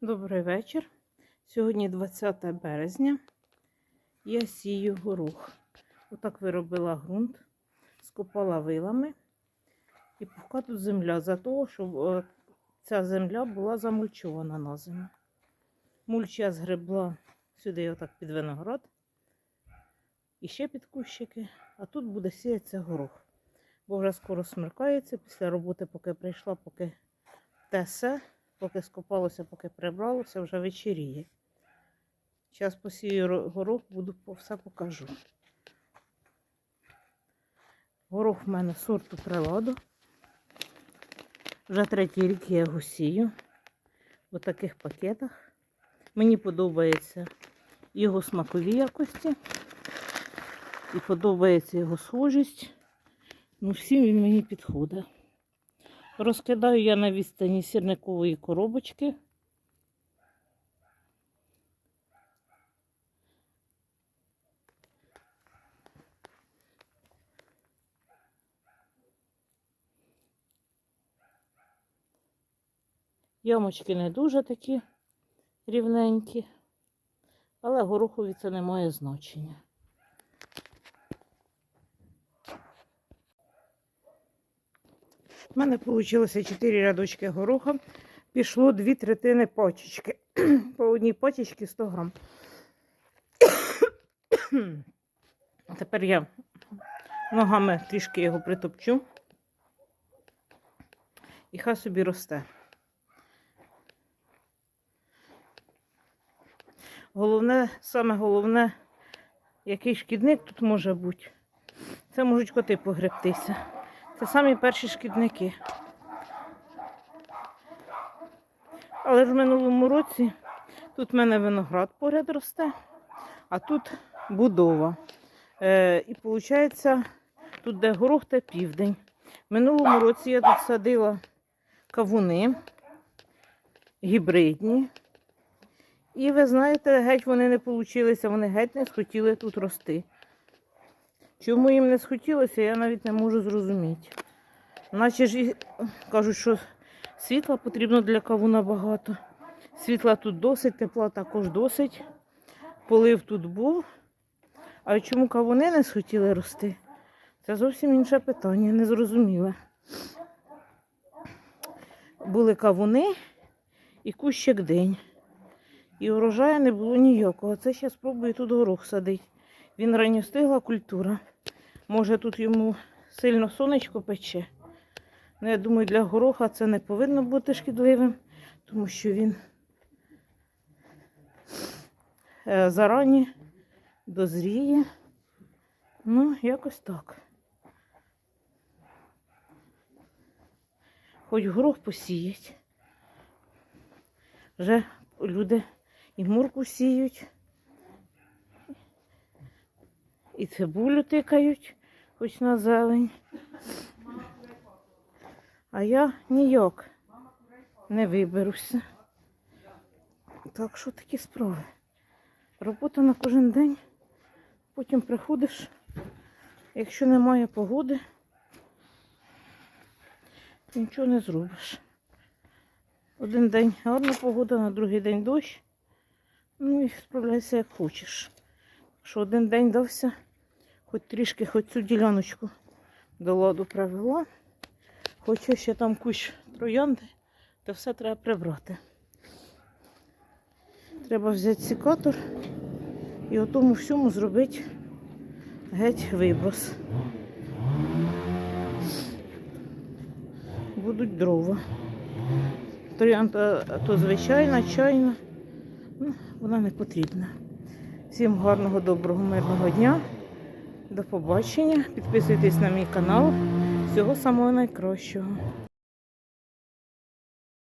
Добрий вечір. Сьогодні 20 березня. Я сію горох. Отак виробила ґрунт, скопала вилами. І поки тут земля за того, щоб е, ця земля була замульчована на зиму. Мульч я згребла сюди, отак під виноград. І ще під кущики. А тут буде сіятися горох. Бо вже скоро смеркається після роботи, поки прийшла, поки тесе. Поки скопалося, поки прибралося, вже вечеріє. Зараз посію горох, буду все покажу. Горох в мене сорту приладу. Вже третій рік я його сію у таких пакетах. Мені подобається його смакові якості і подобається його схожість. Ну, всім він мені підходить. Розкидаю я на відстані сірникової коробочки. Ямочки не дуже такі рівненькі, але горохові це не має значення. У мене вийшло 4 рядочки гороха. Пішло 2 третини пачечки. По одній пачечці 100 грам. Тепер я ногами трішки його притопчу. І хай собі росте. Головне, саме головне, який шкідник тут може бути. Це можуть коти погребтися. Це самі перші шкідники. Але ж в минулому році тут в мене виноград поряд росте, а тут будова. Е, і виходить, тут де горох та південь. В минулому році я тут садила кавуни гібридні. І ви знаєте, геть вони не получилися, вони геть не схотіли тут рости. Чому їм не схотілося, я навіть не можу зрозуміти. Наче ж кажуть, що світла потрібно для кавуна багато. Світла тут досить, тепла також досить. Полив тут був. А чому кавуни не схотіли рости? Це зовсім інше питання, незрозуміле. Були кавуни і кущик день. І урожаю не було ніякого. Це ще спробую тут горох садити. Він ранньостигла культура. Може тут йому сильно сонечко пече. Ну, я думаю, для гороха це не повинно бути шкідливим, тому що він е, зарані дозріє. Ну, якось так. Хоч горох посіять. Вже люди і мурку сіють. І цибулю тикають, хоч на зелень. А я ніяк не виберуся. Так що такі справи. Робота на кожен день. Потім приходиш, якщо немає погоди, то нічого не зробиш. Один день гарна погода, на другий день дощ. Ну і справляйся як хочеш. Що один день дався, хоч трішки, хоч цю діляночку до ладу привела. Хочу ще там кущ троянди, то все треба прибрати. Треба взяти секатор і у всьому зробити геть виброс. Будуть дрова. Троянда то звичайна, чайна, ну, вона не потрібна. Всім гарного, доброго, мирного дня. До побачення. Підписуйтесь на мій канал. Всього самого найкращого.